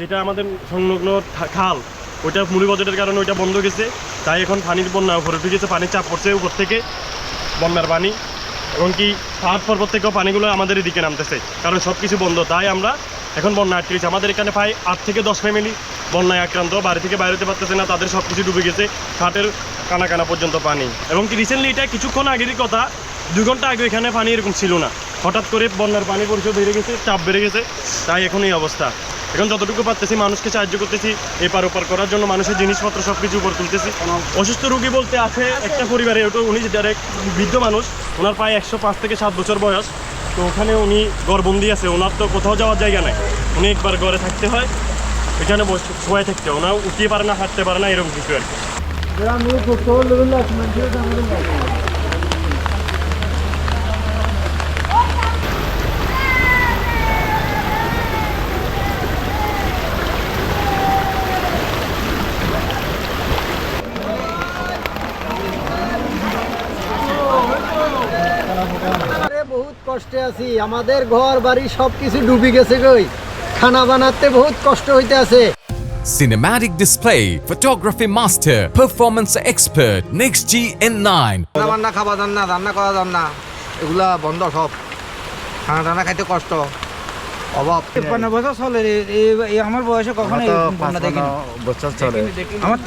যেটা আমাদের সংলগ্ন খাল, ওইটা মুড়ি বজেটের কারণে ওইটা বন্ধ গেছে। তাই এখন পানির বন্যা উপরে উঠে গেছে, পানির চাপ পড়ছে উপর থেকে। বন্যার পানি। এবং কি পাহাড় পর্বত থেকেও পানিগুলো আমাদের এদিকে নামতেছে। কারণ সব কিছু বন্ধ। তাই আমরা এখন বন্যা আটকে গেছি আমাদের এখানে প্রায় আট থেকে দশ ফ্যামিলি বন্যায় আক্রান্ত। বাড়ি থেকে বাইরে হতে পারতেছে না। তাদের সব কিছু ডুবে গেছে খাটের কানা কানা পর্যন্ত পানি। এবং কি রিসেন্টলি এটা কিছুক্ষণ আগেরই কথা। দুই ঘণ্টা আগে এখানে পানি এরকম ছিল না। হঠাৎ করে বন্যার পানি পরিচয় বেড়ে গেছে, চাপ বেড়ে গেছে। তাই এখন এই অবস্থা। এখন যতটুকু পারতেছি, মানুষকে সাহায্য করতেছি, এপার ওপার করার জন্য মানুষের জিনিসপত্র সব কিছু উপর তুলতেছি। অসুস্থ রোগী বলতে আছে একটা পরিবারে ওটা উনি ডাইরেক্ট বৃদ্ধ মানুষ, ওনার প্রায় একশো পাঁচ থেকে সাত বছর বয়স। তো ওখানে উনি গড়বন্দি আছে, ওনার তো কোথাও যাওয়ার জায়গা নাই। উনি একবার ঘরে থাকতে হয় এখানে বসে থাকতে ওনার উঠতে পারে না, হাঁটতে পারে না, এরকম কিছু আর কি। বহুত কষ্টে আছি। আমাদের ঘর বাড়ি সবকিছু ডুবি গেছে কই? খানা বানাতে বহুত কষ্ট হইতে আছে। Cinematic display, photography master, performance expert, Next G N9. রান্না বান্না খাওয়া যান না রান্না করা যান না এগুলা বন্ধ সব। খানা টানা খাইতে কষ্ট। অভাব তিপ্পান্ন বছর চলে এই- আমার বয়সে কখনো এই বন্যা দেখিনি। বছর চলে। আমার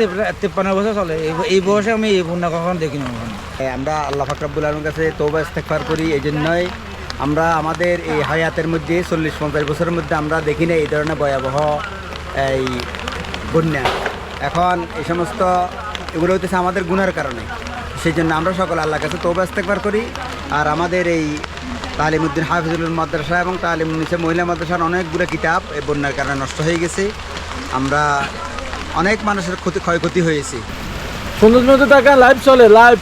তিপ্পান্ন বছর চলে এই- বয়সে আমি এই বন্যা কখনো দেখিনি আমরা। আল্লাহ ফাকরাবুল আলমের কাছে তৌবা ইস্তেকফার করি এই জন্যই আমরা আমাদের এই হায়াতের মধ্যে চল্লিশ পঞ্চাশ বছরের মধ্যে আমরা দেখি না এই ধরনের ভয়াবহ এই বন্যা। এখন এই সমস্ত এগুলো হইতেছে আমাদের গুণের কারণে। সেই জন্য আমরা সকল আল্লাহ কাছে তৌবা ইস্তেকফার করি আর আমাদের এই তালিমুদ্দিন হাফিজুল মাদ্রাসা এবং তালিম নিচে মহিলা মাদ্রাসার অনেকগুলো কিতাব এই বন্যার কারণে নষ্ট হয়ে গেছে। আমরা অনেক মানুষের ক্ষতি ক্ষয়ক্ষতি হয়েছে। সুন্দর সুন্দর টাকা লাইভ চলে লাইভ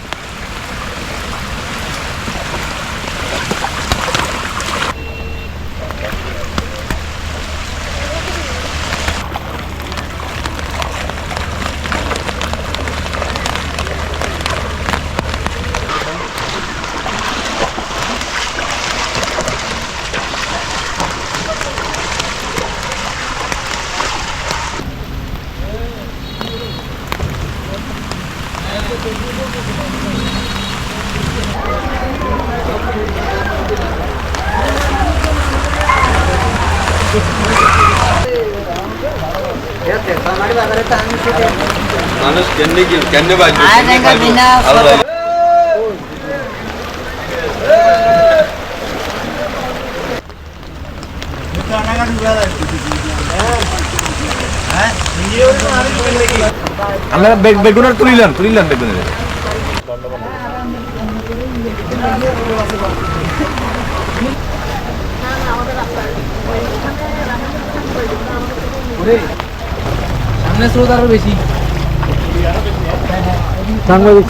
মানুষ কেমনে কি কেমনে বাঁচবে কেমনে খাইবো? আল্লাহ আমরা বেগুনের তুলিলাম তুলিলাম বেগুনের। সামনে স্রোত আরও বেশি। সাংবাদিক